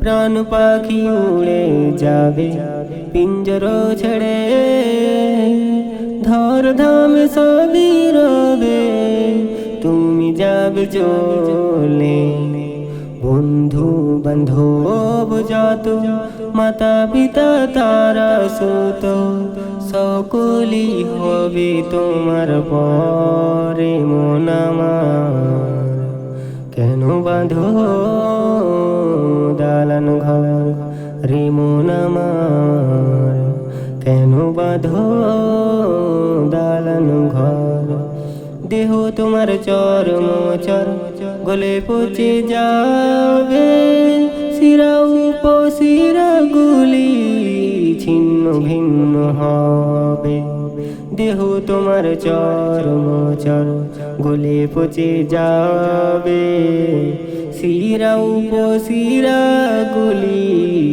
প্রাণ পাখি উড়ে যাবে, পিঞ্জর ছেড়ে ধর ধাম সবই রবে, তুমি যাবে চলে। বন্ধু বান্ধব যত, মাতা পিতা তারা সুত সকলি হবে তোমার পরে মন কেন বাঁধো বাঁধো দালান ঘর। দেহ তোমার চর, মোচর। গলে পচে যাবে শিরা উপশিরা গুলি ছিন্ন ভিন্ন হবে। দেহ তোমার চর, মোচর। গলে পচে যাবে শিরা উপশিরা গুলি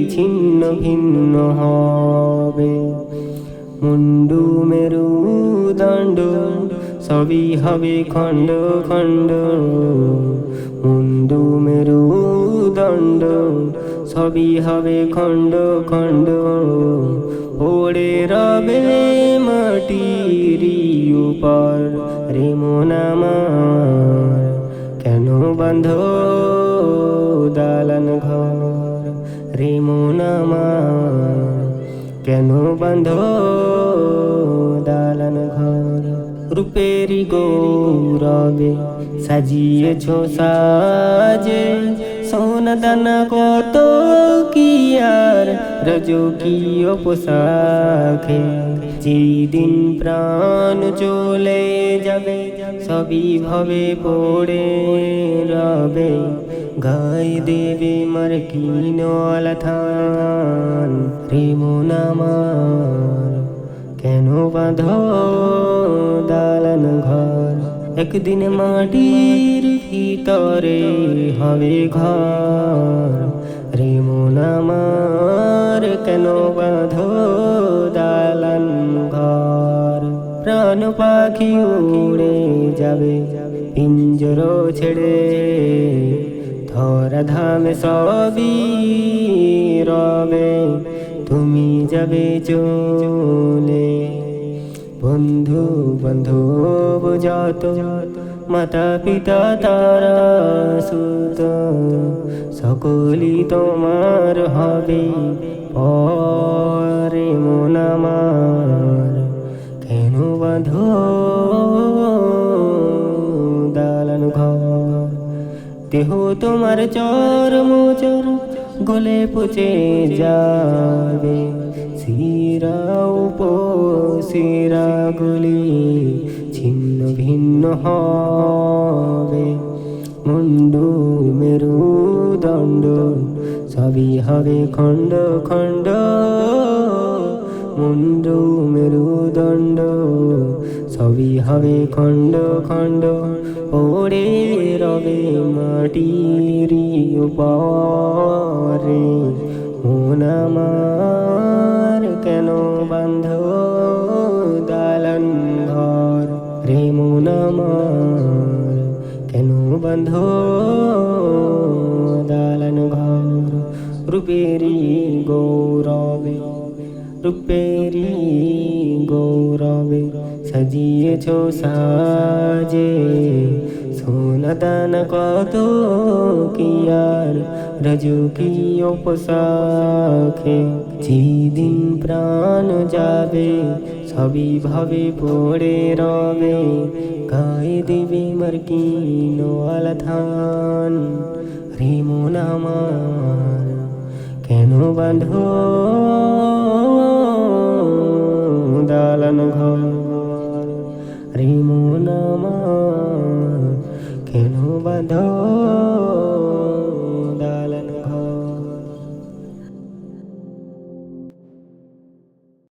ছিন্ন ভিন্ন হবে। মুন্ডু মেরু দণ্ড সবই হবে খণ্ড খণ্ড। মুন্ডু মেরু দণ্ড সবই হবে খণ্ড খণ্ড। ওড়ে রবে মাটির উপর রে মন আমার কেন বন্ধ কেন বন্ধ দালান ঘর? রূপেরি গৌরবে সাজিয়েছ সাজে। সোনা দানা কত কি আর রজকীয় পোশাকে যেদিন প্রাণ চলে যাবে, সবই ভাবে পড়ে রবে। গায়ে দেবে মার কিনওয়ালা থান রে মন আমার। কেন বাঁধ দালান ঘর? একদিন মাটির ভিতরে হবে ঘর। রে মন আমার, কেন বাঁধ দালান ঘর? প্রাণ পাখি উড়ে যাবে, পিঞ্জর ছেড়ে। ধরা ধামে সবই তুমি যাবে চলে। বন্ধু বান্ধব যত মাতা পিতা তারা সুত। সকলি তোমার হবে পরে মন আমার। কেন বাঁধো দালান ঘর? দেহ তোমার চর মোচর গলে পচে যাবে। শিরা উপ শিরা গুলি ছিন্ন ভিন্ন হবে। মুন্ডু মেরু দণ্ড সবই হবে খণ্ড খণ্ড। মুন্ডু মেরু দণ্ড সবই হবে খণ্ড খণ্ড। ওরে রবে মাটির উপরে। আমার কেন বান্ধ দালান ঘর? রে মন আমার কেন বান্ধ দালান ঘর? রূপেরি গৌরবে রূপেরি গৌরবে, সাজিয়েছ সাজে সোনদান কত কিয়ার রজকীয় পোশাকে যেদিন প্রাণ যাবে, সবই ভাবে পড়ে রবে। গায়ে দেবে মার্কিন থান রে মন কেন বাঁধ know.